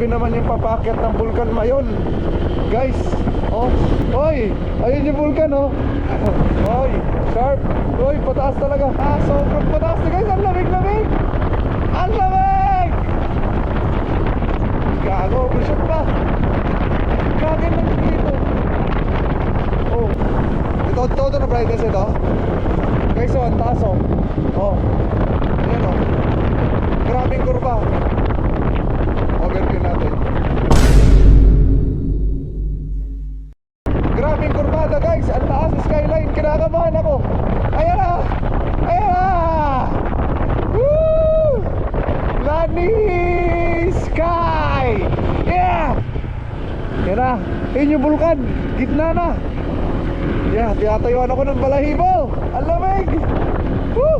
Grabe naman yung papakyat ng Vulcan Mayon. Guys, oh, oy, ayun yung Vulcan oh. Oy, sharp. Oy, pataas talaga. Ah, sobrang pataas guys. Ang lamig-lamig. Ang lamig! Gago, overshot pa. Grabe lang dito. Oh. Ito, ito, ito na brightness ito. Guys, oh, ang taas oh. Oh. Ayan oh. Grabing kurba. Kinakabahan ako. Ayan na. Ayan na. Woo! Lani Sky! Yeah! Yan na. Yun yung bulkan. Gitna na. Yeah, tinatayuan ako ng balahibo. Ang lamig. Woo!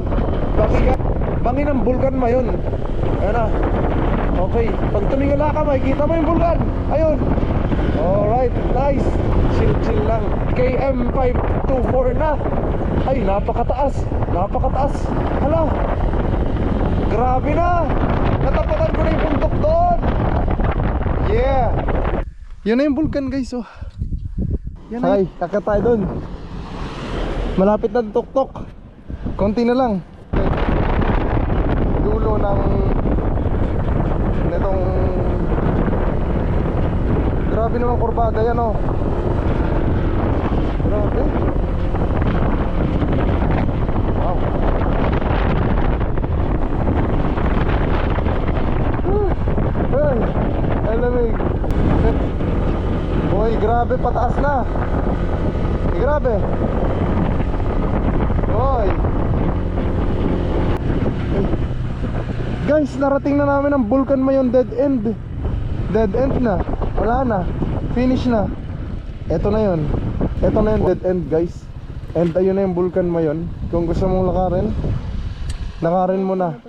Bangi ka. Bangi ng bulkan ma yun. Ayan na. Okay. Pag tumingala ka, makikita mo yung bulkan. Ayun. Alright, nice. Chill, chill lang. KM524 na. Ay, napakataas. Napakataas. Hala. Grabe na. Natapatan ko na yung bundok doon. Yeah. Yan na yung bulkan guys, oh. Yan Hi, kakat tayo doon. Malapit na tuktok. Konti na lang. Dulo ng Grabe naman kurbada yan, oh. Grabe. Wow. Ay, ay lamig. Uy, grabe, pataas na. Ay, grabe. Uy. Guys, narating na namin ang Vulcan Mayon dead end. Dead end na. Wala na. Finish na. Ito na yon. Ito na yung dead end, guys. And ayun na yung Vulcan Mayon. Kung gusto mong lakarin, lakarin mo na.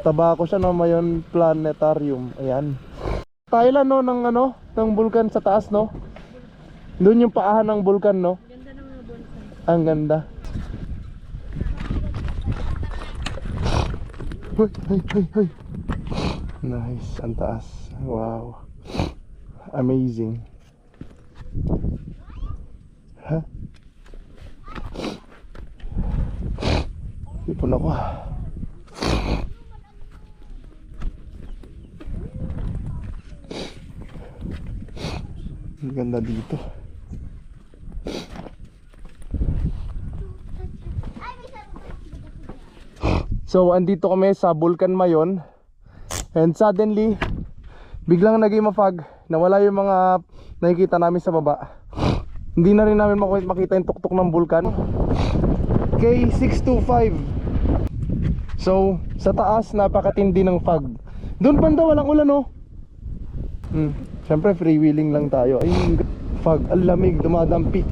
Tabako siya no, Mayon Planetarium. Ayan. Thailand no ng ano, ng vulkan sa taas no. Doon yung paahan ng vulkan no. Ang ganda. Hoy, hoy, hoy, hoy. Nice, ang taas. Wow. Amazing. Ha? Ipon ako. Ang ganda dito. So, andito kami sa Vulcan Mayon. And suddenly, biglang naging mafag. Nawala yung mga nakikita namin sa baba. Hindi na rin namin makita yung tuktok ng vulkan. K625. So, sa taas, napakatindi ng fog. Doon banda, walang ulan, oh. Hmm. Siyempre, freewheeling lang tayo. Ay, fog. Ang lamig, dumadampi.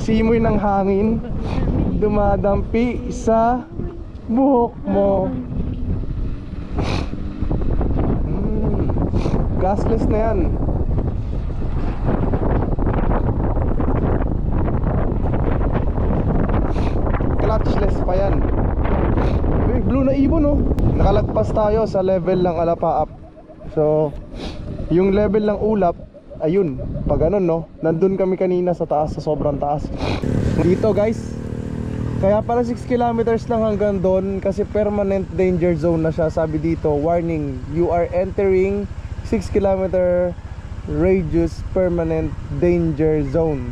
Simoy ng hangin. Dumadampi sa buhok mo. Gasless na yan. Clutchless pa yan. Uy, blue na ibon oh. Nakalagpas tayo sa level ng Alapaap. So, yung level ng ulap, ayun, pag ganun no, nandun kami kanina sa taas, sa sobrang taas. Dito guys, kaya pala 6 kilometers lang hanggang doon kasi permanent danger zone na siya. Sabi dito, warning, you are entering 6 kilometer radius permanent danger zone.